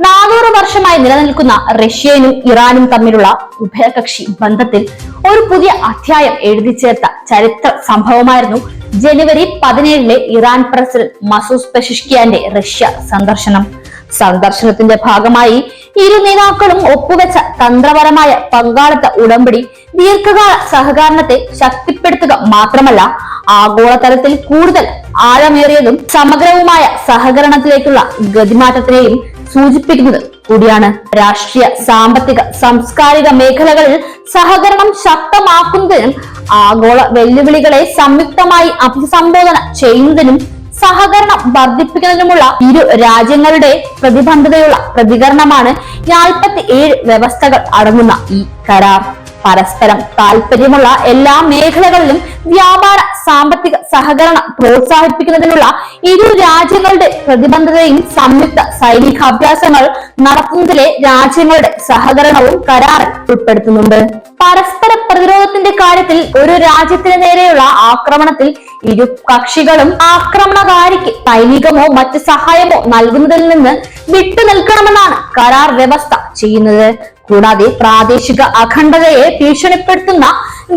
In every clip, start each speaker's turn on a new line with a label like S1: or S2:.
S1: നാനൂറ് വർഷമായി നിലനിൽക്കുന്ന റഷ്യനും ഇറാനും തമ്മിലുള്ള ഉഭയകക്ഷി ബന്ധത്തിൽ ഒരു പുതിയ അധ്യായം എഴുതി ചേർത്ത ചരിത്ര സംഭവമായിരുന്നു ജനുവരി പതിനേഴിലെ ഇറാൻ പ്രസിഡന്റ് മസൂസ് പെഷിഷ്കിയാന്റെ റഷ്യ സന്ദർശനം. സന്ദർശനത്തിന്റെ ഭാഗമായി ഇരു നേതാക്കളും ഒപ്പുവെച്ച തന്ത്രപരമായ പങ്കാളിത്ത ഉടമ്പടി ദീർഘകാല സഹകരണത്തെ ശക്തിപ്പെടുത്തുക മാത്രമല്ല ആഗോളതലത്തിൽ കൂടുതൽ ആഴമേറിയതും സമഗ്രവുമായ സഹകരണത്തിലേക്കുള്ള ഗതിമാറ്റത്തിനെയും സൂചിപ്പിക്കുന്നത് കൂടിയാണ്. രാഷ്ട്രീയ സാമ്പത്തിക സാംസ്കാരിക മേഖലകളിൽ സഹകരണം ശക്തമാക്കുന്നതിനും ആഗോള വെല്ലുവിളികളെ സംയുക്തമായി അഭിസംബോധന ചെയ്യുന്നതിനും സഹകരണം വർദ്ധിപ്പിക്കുന്നതിനുമുള്ള ഇരു രാജ്യങ്ങളുടെ പ്രതിബദ്ധതയുള്ള പ്രതികരണമാണ് നാൽപ്പത്തി ഏഴ് വ്യവസ്ഥകൾ അടങ്ങുന്ന ഈ കരാർ. പരസ്പരം താല്പര്യമുള്ള എല്ലാ മേഖലകളിലും വ്യാപാര സാമ്പത്തിക സഹകരണം പ്രോത്സാഹിപ്പിക്കുന്നതിനുള്ള ഇരു രാജ്യങ്ങളുടെ പ്രതിബദ്ധതയും സംയുക്ത സൈനികാഭ്യാസങ്ങൾ നടത്തുന്നതിലെ രാജ്യങ്ങളുടെ സഹകരണവും കരാറിൽ ഉൾപ്പെടുത്തുന്നുണ്ട്. പരസ്പര പ്രതിരോധത്തിന്റെ കാര്യത്തിൽ ഒരു രാജ്യത്തിന് നേരെയുള്ള ആക്രമണത്തിൽ ഇരു കക്ഷികളും ആക്രമണകാരിക്ക് സൈനികമോ മറ്റ് സഹായമോ നൽകുന്നതിൽ നിന്ന് വിട്ടുനിൽക്കണമെന്നാണ് കരാർ വ്യവസ്ഥ ചെയ്യുന്നത്. കൂടാതെ പ്രാദേശിക അഖണ്ഡതയെ ഭീഷണിപ്പെടുത്തുന്ന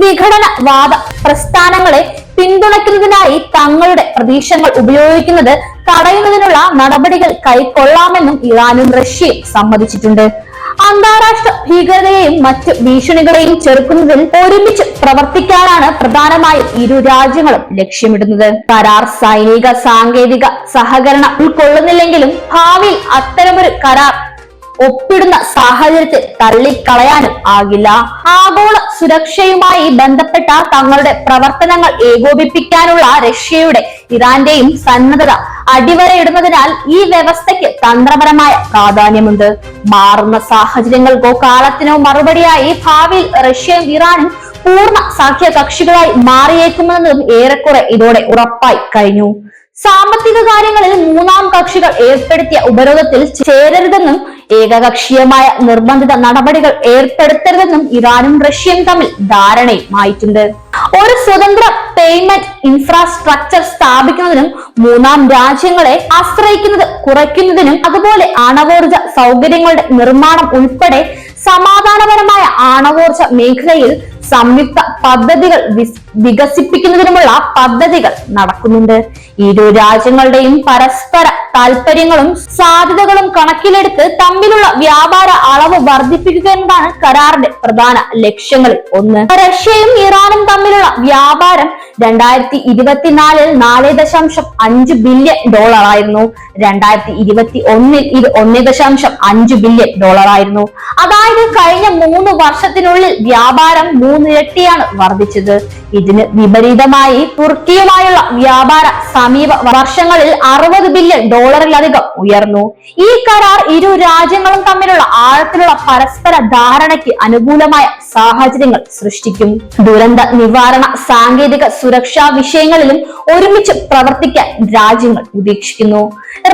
S1: വിഘടനവാദ പ്രസ്ഥാനങ്ങളെ പിന്തുണയ്ക്കുന്നതിനായി തങ്ങളുടെ പ്രതീക്ഷകൾ ഉപയോഗിക്കുന്നത് തടയുന്നതിനുള്ള നടപടികൾ കൈക്കൊള്ളാമെന്നും ഇറാനും റഷ്യയും സമ്മതിച്ചിട്ടുണ്ട്. അന്താരാഷ്ട്ര ഭീകരതയെയും മറ്റ് ഭീഷണികളെയും ചെറുക്കുന്നതിൽ ഒരുമിച്ച് പ്രവർത്തിക്കാനാണ് പ്രധാനമായും ഇരു രാജ്യങ്ങളും ലക്ഷ്യമിടുന്നത്. കരാർ സൈനിക സാങ്കേതിക സഹകരണം ഉൾക്കൊള്ളുന്നില്ലെങ്കിലും ഭാവിയിൽ അത്തരമൊരു കരാർ ഒപ്പിടുന്ന സാഹചര്യത്തെ തള്ളിക്കളയാനും ആകില്ല. ആഗോള സുരക്ഷയുമായി ബന്ധപ്പെട്ട തങ്ങളുടെ പ്രവർത്തനങ്ങൾ ഏകോപിപ്പിക്കാനുള്ള റഷ്യയുടെ ഇറാന്റെയും സന്നദ്ധത അടിവരയിടുന്നതിനാൽ ഈ വ്യവസ്ഥയ്ക്ക് തന്ത്രപരമായ പ്രാധാന്യമുണ്ട്. മാറുന്ന സാഹചര്യങ്ങൾക്കോ കാലത്തിനോ മറുപടിയായി ഭാവിയിൽ റഷ്യയും ഇറാനും പൂർണ സഖ്യ കക്ഷികളായി മാറിയേക്കുമെന്നതും ഏറെക്കുറെ ഇതോടെ ഉറപ്പായി കഴിഞ്ഞു. സാമ്പത്തിക കാര്യങ്ങളിൽ മൂന്നാം കക്ഷികൾ ഏർപ്പെടുത്തിയ ഉപരോധത്തിൽ ചേരരുതെന്നും ഏകകക്ഷീയമായ നിർബന്ധിത നടപടികൾ ഏർപ്പെടുത്തരുതെന്നും ഇറാനും റഷ്യയും തമ്മിൽ ധാരണയുമായിട്ടുണ്ട്. ഒരു സ്വതന്ത്ര പേയ്മെന്റ് ഇൻഫ്രാസ്ട്രക്ചർ സ്ഥാപിക്കുന്നതിനും മൂന്നാം രാജ്യങ്ങളെ ആശ്രയിക്കുന്നത് കുറയ്ക്കുന്നതിനും അതുപോലെ ആണവോർജ സൗകര്യങ്ങളുടെ നിർമ്മാണം ഉൾപ്പെടെ സമാധാനപരമായ ആണവോർജ മേഖലയിൽ സംയുക്ത പദ്ധതികൾ വികസിപ്പിക്കുന്നതിനുമുള്ള പദ്ധതികൾ നടക്കുന്നുണ്ട്. ഇരു രാജ്യങ്ങളുടെയും പരസ്പര താല്പര്യങ്ങളും സാധ്യതകളും കണക്കിലെടുത്ത് തമ്മിലുള്ള വ്യാപാര അളവ് വർദ്ധിപ്പിക്കുക എന്നതാണ് കരാറിന്റെ പ്രധാന ലക്ഷ്യങ്ങളിൽ ഒന്ന് റഷ്യയും ഇറാനും തമ്മിലുള്ള വ്യാപാരം രണ്ടായിരത്തി ഇരുപത്തിനാലിൽ നാല് ദശാംശം അഞ്ച് ബില്യൺ ഡോളർ ആയിരുന്നു രണ്ടായിരത്തി ഇരുപത്തി ഒന്നിൽ ഇത് ഒന്ന് ദശാംശം അഞ്ച് ബില്യൺ ഡോളർ ആയിരുന്നു അതായത് കഴിഞ്ഞ മൂന്ന് വർഷത്തിനുള്ളിൽ വ്യാപാരം മൂന്നിരട്ടിയാണ് വർദ്ധിച്ചത്. ഇതിന് വിപരീതമായി തുർക്കിയുമായുള്ള വ്യാപാര സമീപ വർഷങ്ങളിൽ അറുപത് ബില്യൺ ഡോളറിലധികം ഉയർന്നു. ഈ കരാർ ഇരു രാജ്യങ്ങളും തമ്മിലുള്ള ആഴത്തിലുള്ള പരസ്പര ധാരണയ്ക്ക് അനുകൂലമായ സാഹചര്യങ്ങൾ സൃഷ്ടിക്കും. ദുരന്ത നിവാരണ സാങ്കേതിക സുരക്ഷാ വിഷയങ്ങളിലും ഒരുമിച്ച് പ്രവർത്തിക്കാൻ രാജ്യങ്ങൾ ഉദ്ദേശിക്കുന്നു.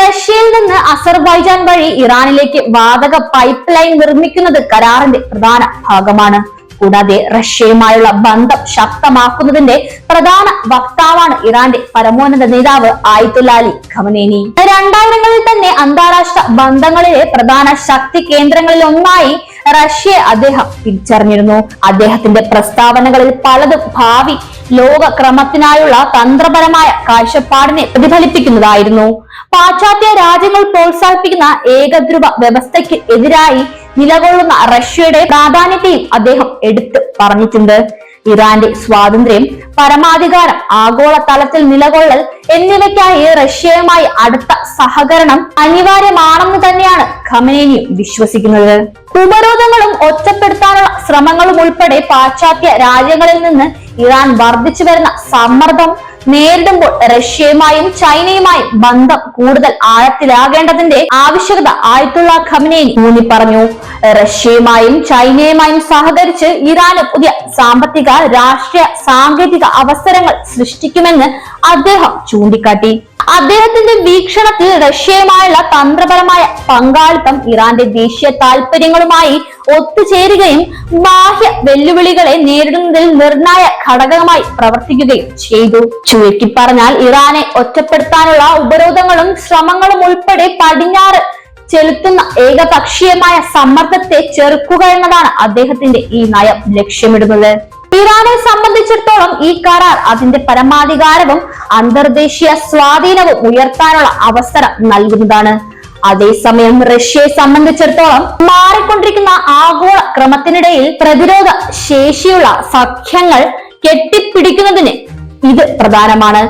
S1: റഷ്യയിൽ നിന്ന് അസർബൈജാൻ വഴി ഇറാനിലേക്ക് വാതക പൈപ്പ് ലൈൻ നിർമ്മിക്കുന്നത് കരാറിന്റെ പ്രധാന ഭാഗമാണ്. കൂടാതെ റഷ്യയുമായുള്ള ബന്ധം ശക്തമാക്കുന്നതിന്റെ പ്രധാന വക്താവാണ് ഇറാന്റെ പരമോന്നത നേതാവ് ആയിത്തുല്ല ഖമനേനി. രണ്ടായിരങ്ങളിൽ തന്നെ അന്താരാഷ്ട്ര ബന്ധങ്ങളിലെ പ്രധാന ശക്തി കേന്ദ്രങ്ങളിൽ ഒന്നായി റഷ്യയെ അദ്ദേഹം തിരിച്ചറിഞ്ഞിരുന്നു. അദ്ദേഹത്തിന്റെ പ്രസ്താവനകളിൽ പലതും ഭാവി ലോക ക്രമത്തിനായുള്ള തന്ത്രപരമായ കാഴ്ചപ്പാടിനെ പ്രതിഫലിപ്പിക്കുന്നതായിരുന്നു. പാശ്ചാത്യ രാജ്യങ്ങൾ പ്രോത്സാഹിപ്പിക്കുന്ന ഏകധ്രുവ വ്യവസ്ഥയ്ക്ക് എതിരായി നിലകൊള്ളുന്ന റഷ്യയുടെ പ്രാധാന്യത്തെയും അദ്ദേഹം എടുത്തു പറഞ്ഞിട്ടുണ്ട്. ഇറാന്റെ സ്വാതന്ത്ര്യം പരമാധികാരം ആഗോള തലത്തിൽ നിലകൊള്ളൽ എന്നിവയ്ക്കായി റഷ്യയുമായി അടുത്ത സഹകരണം അനിവാര്യമാണെന്ന് തന്നെയാണ് ഖമനേനിയും വിശ്വസിക്കുന്നത്. ഉപരോധങ്ങളും ഒറ്റപ്പെടുത്താനുള്ള ശ്രമങ്ങളും ഉൾപ്പെടെ പാശ്ചാത്യ രാജ്യങ്ങളിൽ നിന്ന് ഇറാൻ വർദ്ധിച്ചു വരുന്ന സമ്മർദ്ദം നേരിടുമ്പോൾ റഷ്യയുമായും ചൈനയുമായും ബന്ധം കൂടുതൽ ആഴത്തിലാകേണ്ടതിന്റെ ആവശ്യകത ആയിട്ടുള്ള ഖമനേനി ഊന്നി പറഞ്ഞു റഷ്യയുമായും ചൈനയുമായും സഹകരിച്ച് ഇറാന് പുതിയ സാമ്പത്തിക രാഷ്ട്രീയ സാങ്കേതിക അവസരങ്ങൾ സൃഷ്ടിക്കുമെന്ന് അദ്ദേഹം ചൂണ്ടിക്കാട്ടി. അദ്ദേഹത്തിന്റെ വീക്ഷണത്തിൽ റഷ്യയുമായുള്ള തന്ത്രപരമായ പങ്കാളിത്തം ഇറാന്റെ ദേശീയ താല്പര്യങ്ങളുമായി ഒത്തുചേരുകയും ബാഹ്യ വെല്ലുവിളികളെ നേരിടുന്നതിൽ നിർണായ ഘടകമായി പ്രവർത്തിക്കുകയും ചെയ്തു. ചുരുക്കി പറഞ്ഞാൽ ഇറാനെ ഒറ്റപ്പെടുത്താനുള്ള ഉപരോധങ്ങളും ശ്രമങ്ങളും ഉൾപ്പെടെ പടിഞ്ഞാറ് ചെലുത്തുന്ന ഏകപക്ഷീയമായ സമ്മർദ്ദത്തെ ചെറുക്കുക എന്നതാണ് അദ്ദേഹത്തിന്റെ ഈ നയം ലക്ഷ്യമിടുന്നത്. ഇറാനെ സംബന്ധിച്ചിടത്തോളം ഈ കരാർ അതിന്റെ പരമാധികാരവും അന്തർദേശീയ സ്വാധീനവും ഉയർത്താനുള്ള അവസരം നൽകുന്നതാണ്. അതേസമയം റഷ്യയെ സംബന്ധിച്ചിടത്തോളം മാറിക്കൊണ്ടിരിക്കുന്ന ആഗോള ക്രമത്തിനിടയിൽ പ്രതിരോധ ശേഷിയുള്ള സഖ്യങ്ങൾ കെട്ടിപ്പിടിക്കുന്നതിന് ഇത് പ്രധാനമാണ്.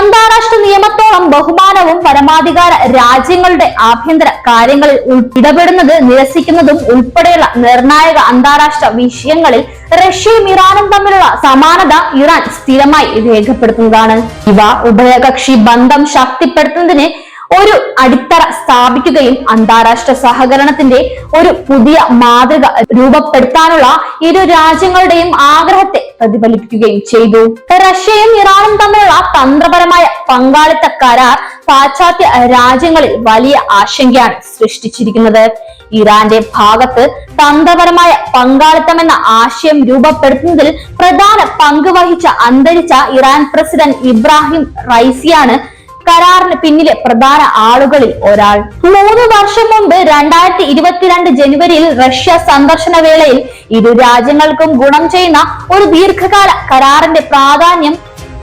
S1: അന്താരാഷ്ട്ര നിയമത്തോളം ബഹുമാനവും പരമാധികാര രാജ്യങ്ങളുടെ ആഭ്യന്തര കാര്യങ്ങളിൽ ഇടപെടുന്നത് നിരസിക്കുന്നതും ഉൾപ്പെടെയുള്ള നിർണായക അന്താരാഷ്ട്ര വിഷയങ്ങളിൽ റഷ്യയും ഇറാനും തമ്മിലുള്ള സമാനത ഇറാൻ സ്ഥിരമായി രേഖപ്പെടുത്തുന്നതാണ്. ഇവ ഉഭയകക്ഷി ബന്ധം ശക്തിപ്പെടുത്തുന്നതിന് ഒരു അടിത്തറ സ്ഥാപിക്കുകയും അന്താരാഷ്ട്ര സഹകരണത്തിന്റെ ഒരു പുതിയ മാതൃക രൂപപ്പെടുത്താനുള്ള ഇരു രാജ്യങ്ങളുടെയും ആഗ്രഹത്തെ പ്രതിഫലിപ്പിക്കുകയും ചെയ്തു. റഷ്യയും ഇറാനും തമ്മിലുള്ള തന്ത്രപരമായ പങ്കാളിത്ത കരാർ പാശ്ചാത്യ രാജ്യങ്ങളിൽ വലിയ ആശങ്കയാണ് സൃഷ്ടിച്ചിരിക്കുന്നത്. ഇറാന്റെ ഭാഗത്ത് തന്ത്രപരമായ പങ്കാളിത്തം എന്ന ആശയം രൂപപ്പെടുത്തുന്നതിൽ പ്രധാന പങ്ക് വഹിച്ച അന്തരിച്ച ഇറാൻ പ്രസിഡന്റ് ഇബ്രാഹിം റൈസിയാണ് കരാറിന് പിന്നിലെ പ്രധാന ആളുകളിൽ ഒരാൾ. മൂന്ന് വർഷം മുമ്പ് രണ്ടായിരത്തി ഇരുപത്തിരണ്ട് ജനുവരിയിൽ റഷ്യ സന്ദർശന വേളയിൽ ഇരു രാജ്യങ്ങൾക്കും ഗുണം ചെയ്യുന്ന ഒരു ദീർഘകാല കരാറിന്റെ പ്രാധാന്യം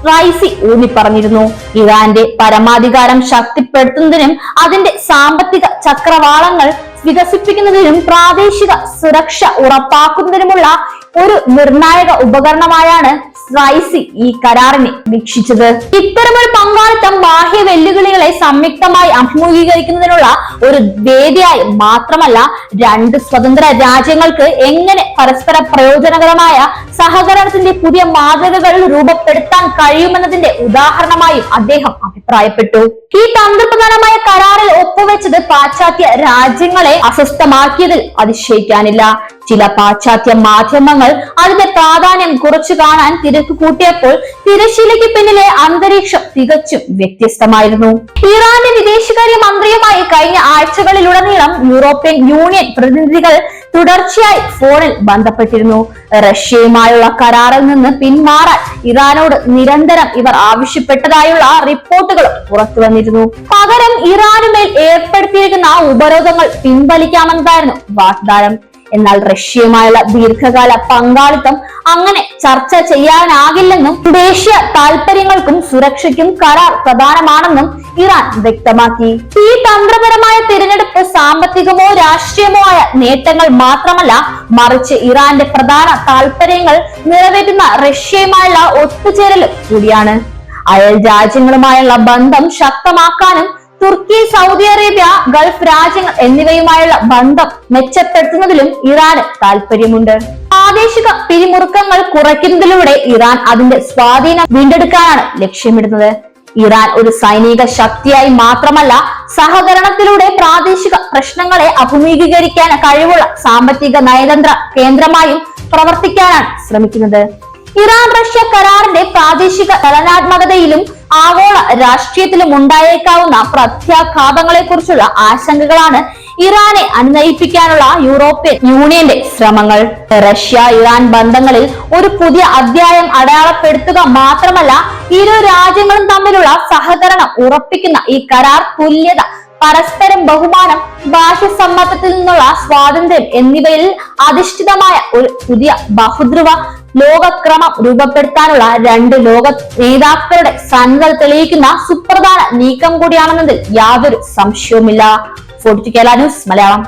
S1: റൈസി ഊന്നിപ്പറഞ്ഞിരുന്നു. ഇറാന്റെ പരമാധികാരം ശക്തിപ്പെടുത്തുന്നതിനും അതിന്റെ സാമ്പത്തിക ചക്രവാളങ്ങൾ വികസിപ്പിക്കുന്നതിനും പ്രാദേശിക സുരക്ഷ ഉറപ്പാക്കുന്നതിനുമുള്ള ഒരു നിർണായക ഉപകരണമായാണ് റൈസി ഈ കരാറിനെ വീക്ഷിച്ചത്. ഇത്തരമൊരു പങ്കാളിത്തം ബാഹ്യ വെല്ലുവിളികളെ സംയുക്തമായി അഭിമുഖീകരിക്കുന്നതിനുള്ള ഒരു വേദിയായി മാത്രമല്ല രണ്ട് സ്വതന്ത്ര രാജ്യങ്ങൾക്ക് എങ്ങനെ പരസ്പര പ്രയോജനകരമായ സഹകരണത്തിന്റെ പുതിയ മാതൃകകൾ രൂപപ്പെടുത്താൻ കഴിയുമെന്നതിന്റെ ഉദാഹരണമായും അദ്ദേഹം അഭിപ്രായപ്പെട്ടു. ഈ തന്ത്രപ്രധാനമായ കരാറിൽ ഒപ്പുവെച്ചത് പാശ്ചാത്യ രാജ്യങ്ങളെ അസ്വസ്ഥമാക്കിയതിൽ അതിശയിക്കാനില്ല. ചില പാശ്ചാത്യ മാധ്യമങ്ങൾ അതിന്റെ പ്രാധാന്യം കുറച്ചു കാണാൻ തിരക്ക് കൂട്ടിയപ്പോൾ തിരശ്ശീലയ്ക്ക് പിന്നിലെ അന്തരീക്ഷം തികച്ചും വ്യത്യസ്തമായിരുന്നു. ഇറാന്റെ വിദേശകാര്യ മന്ത്രിയുമായി കഴിഞ്ഞ ആഴ്ചകളിലുടനീളം യൂറോപ്യൻ യൂണിയൻ പ്രതിനിധികൾ തുടർച്ചയായി ഫോണിൽ ബന്ധപ്പെട്ടിരുന്നു. റഷ്യയുമായുള്ള കരാറിൽ നിന്ന് പിന്മാറാൻ ഇറാനോട് നിരന്തരം ഇവർ ആവശ്യപ്പെട്ടതായുള്ള റിപ്പോർട്ടുകളും പുറത്തു വന്നിരുന്നു. പകരം ഇറാനുമേൽ ഏർപ്പെടുത്തിയിരിക്കുന്ന ഉപരോധങ്ങൾ പിൻവലിക്കാമെന്നതായിരുന്നു വാഗ്ദാനം. എന്നാൽ റഷ്യയുമായുള്ള ദീർഘകാല പങ്കാളിത്തം അങ്ങനെ ചർച്ച ചെയ്യാനാകില്ലെന്നും ദേശീയ താൽപര്യങ്ങൾക്കും സുരക്ഷയ്ക്കും കരാർ പ്രധാനമാണെന്നും ഇറാൻ വ്യക്തമാക്കി. ഈ തന്ത്രപരമായ തിരഞ്ഞെടുപ്പ് സാമ്പത്തികമോ രാഷ്ട്രീയമോ ആയ നേട്ടങ്ങൾ മാത്രമല്ല മറിച്ച് ഇറാന്റെ പ്രധാന താൽപര്യങ്ങൾ നിറവേറ്റുന്ന റഷ്യയുമായുള്ള ഒത്തുചേരലും കൂടിയാണ്. അയൽ രാജ്യങ്ങളുമായുള്ള ബന്ധം ശക്തമാക്കാനും തുർക്കി സൗദി അറേബ്യ ഗൾഫ് രാജ്യങ്ങൾ എന്നിവയുമായുള്ള ബന്ധം മെച്ചപ്പെടുത്തുന്നതിലും ഇറാന് താല്പര്യമുണ്ട് പ്രാദേശിക പിരിമുറുക്കങ്ങൾ കുറയ്ക്കുന്നതിലൂടെ ഇറാൻ അതിന്റെ സ്വാധീനം വീണ്ടെടുക്കാനാണ് ലക്ഷ്യമിടുന്നത്. ഇറാൻ ഒരു സൈനിക ശക്തിയായി മാത്രമല്ല സഹകരണത്തിലൂടെ പ്രാദേശിക പ്രശ്നങ്ങളെ അഭിമുഖീകരിക്കാൻ കഴിവുള്ള സാമ്പത്തിക നയതന്ത്ര കേന്ദ്രമായും പ്രവർത്തിക്കാനാണ് ശ്രമിക്കുന്നത്. ഇറാൻ റഷ്യ കരാറിന്റെ പ്രാദേശിക ചലനാത്മകതയിലും ആഗോള രാഷ്ട്രീയത്തിലും ഉണ്ടായേക്കാവുന്ന പ്രത്യാഘാതങ്ങളെ കുറിച്ചുള്ള ആശങ്കകളാണ് ഇറാനെ അനുനയിപ്പിക്കാനുള്ള യൂറോപ്യൻ യൂണിയന്റെ ശ്രമങ്ങൾ. റഷ്യ ഇറാൻ ബന്ധങ്ങളിൽ ഒരു പുതിയ അധ്യായം അടയാളപ്പെടുത്തുക മാത്രമല്ല ഇരു രാജ്യങ്ങളും തമ്മിലുള്ള സഹകരണം ഉറപ്പിക്കുന്ന ഈ കരാർ തുല്യത പരസ്പരം ബഹുമാനം ഭാഷ ഭാഷസമ്മതത്തിൽ നിന്നുള്ള സ്വാതന്ത്ര്യം എന്നിവയിൽ അധിഷ്ഠിതമായ ഒരു പുതിയ ബഹുദ്രുവ ലോകക്രമം രൂപപ്പെടുത്താനുള്ള രണ്ട് ലോക നേതാക്കളുടെ സന്നദ്ധ തെളിയിക്കുന്ന സുപ്രധാന നീക്കം കൂടിയാണെന്നതിൽ യാതൊരു സംശയവുമില്ല. Forty Kerala news Malayalam.